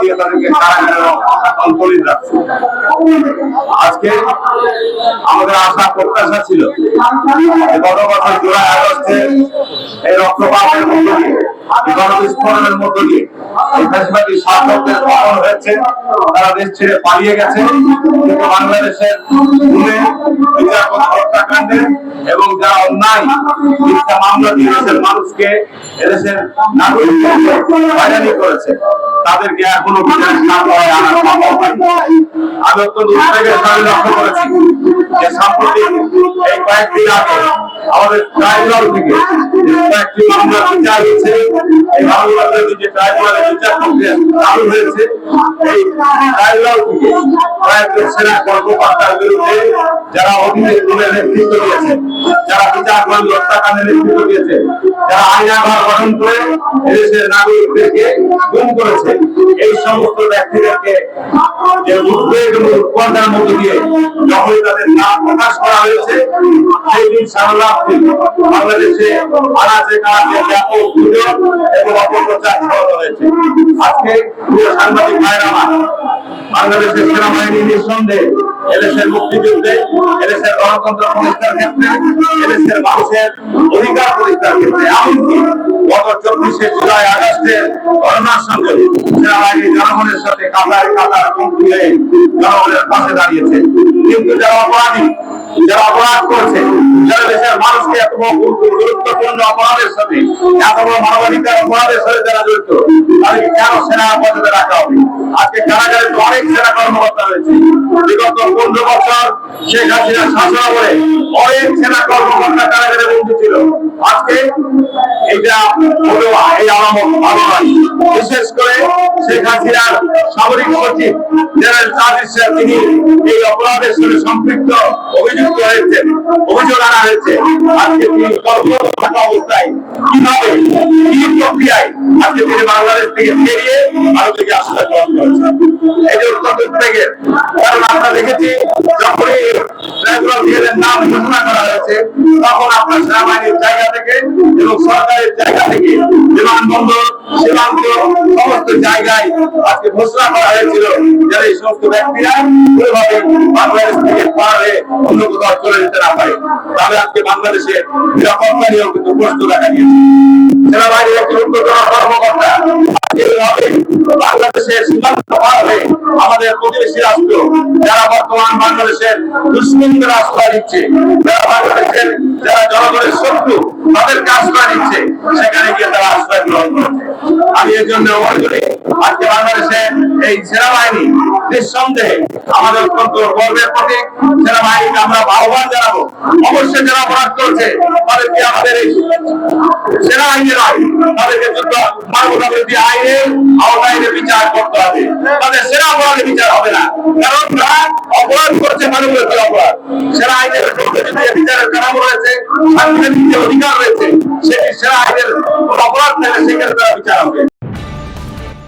দিয়ে তাদেরকে আজকে আমাদের আশা, প্রত্যাশা ছিল আগস্টে এই রক্তপাতের মধ্য দিয়ে মধ্য দিয়ে তারা দেশ ছেড়ে পালিয়ে গেছে। বাংলাদেশের এবং যারা অন্যায় করেছে। তাদেরকে এখনও বিচারের সামনে আনা সম্ভব হয়নি আমি অত্যন্ত উদ্বেগের সাথে লক্ষ্য করেছি যে সাম্প্রতিক এই আমাদের ট্রাইব্যুনাল থেকে কয়েকটি মামলা বিচার হয়েছে এই মামলাগুলোর যে ট্রাইব্যুনালের বিচার প্রক্রিয়া চালু হয়েছে, এই ট্রাইব্যুনাল থেকে কয়েকজন সেনা কর্মকর্তার বিরুদ্ধে যারা অধীনে গুণে নেতৃত্ব দিয়েছে, যারা বিচার করে হত্যাকাণ্ডের নেতৃত্ব দিয়েছে, যারা আইনাগার গঠন করে এদেশের নাগরিকদেরকে গুম করেছে, এই সমস্ত ব্যক্তিদেরকে যে উদ্বেগ এবং উৎকণ্ঠার মধ্য দিয়ে যখনই তাদের নাম প্রকাশ করা হয়েছে, সেই দিন সারালাভে বাংলাদেশে আনাচে কানাচে ব্যাপক গুজব এবং অপপ্রচার ছড়ানো আজকে প্রিয় সাংবাদিক ভাইয়ের আমার, বাংলাদেশের সেনাবাহিনী নিঃসন্দেহে এদেশের মুক্তিযুদ্ধে, এদেশের গণতন্ত্র প্রতিষ্ঠার ক্ষেত্রে, এদেশের মানুষের অধিকার প্রতিষ্ঠার ক্ষেত্রে, এমনকি গত চব্বিশে জুলাই আগস্টের ঘটনার সঙ্গে সেনাবাহিনী জনগণের সাথে কাতার কাতার জনগণের পাশে দাঁড়িয়েছে। কিন্তু যারা অপরাধী যারা অপরাধ করছে, যারা দেশের মানুষকে এত গুরুত্বপূর্ণ অপরাধের সাথে, এত বড় মানবাধিকার অপরাধের সাথে যারা জড়িত, তাদেরকে কেন সেনা পদে রাখা হবে? আজকে কারাগারে অনেক সেনা কর্মকর্তা রয়েছে। বিগত পনেরো বছর শেখ হাসিনার শাসন করে অনেক সেনা কর্মকর্তা কারাগারে বন্দী ছিল। আজকে এটা এই আলামত বিশেষ করে শেখ হাসিনার সামরিক সচিব জেনারেল সাহেব, তিনি এই অপরাধের সঙ্গে সম্পৃক্ত অভিযুক্ত হয়েছেন, অভিযোগ আনা হয়েছে। আজকে তিনি কর্মরত থাকা অবস্থায় কীভাবে, কি প্রক্রিয়ায় আজকে তিনি বাংলাদেশ থেকে বেরিয়ে ভারতকে আশ্রয় গ্রহণ করেছেন? আমরা দেখেছি, যখনই নাম ঘোষণা করা হয়েছে, তখন আপনার জায়গা থেকে এবং সরকারের জায়গা থেকে বিমানবন্দর সমস্ত জায়গায় আজকে ঘোষণা করা হয়েছিল যে এই সমস্ত ব্যক্তিরা কোনোভাবে বাংলাদেশ থেকে পার অন্য কোথাও চলে যেতে না পারে। তাহলে আজকে বাংলাদেশে নিরাপত্তা কিন্তু প্রশ্ন দেখা দিয়েছে সেনাবাহিনীর একটি ঊর্ধ্বতন কর্মকর্তা বাংলাদেশের সীমান্ত আমাদের প্রতিবেশী রাষ্ট্র, যারা বর্তমান বাংলাদেশের দুশ্মনদের আশ্রয় দিচ্ছে যারা বাংলাদেশের যারা জনগণের শত্রু তাদেরকে আশ্রয় দিচ্ছে সেখানে গিয়ে তারা আমি এর জন্য করি। আজকে বাংলাদেশে এই সেনাবাহিনী নিঃসন্দেহে আমাদের অত্যন্ত গর্বের প্রতীক। সেনাবাহিনীকে আমরা আহ্বান জানাব। অবশ্যই যারা অপরাধ করছে, তাদেরকে আমাদের এই সেনাবাহিনী নয়, তাদেরকে যুদ্ধ মানবতা বিরোধী আইনের আওতায় বিচার করতে হবে। তাদের সেনা অপরাধে বিচার হবে না। কারণ তারা অপরাধ করছে মানবের অপরাধ। সেনা আইনের বিচারের কাঠামো রয়েছে, সাংবিধানিক যে অধিকার রয়েছে, সেটি সেনা আইনের অপরাধ থাকলে সেক্ষেত্রে তারা বিচার হবে।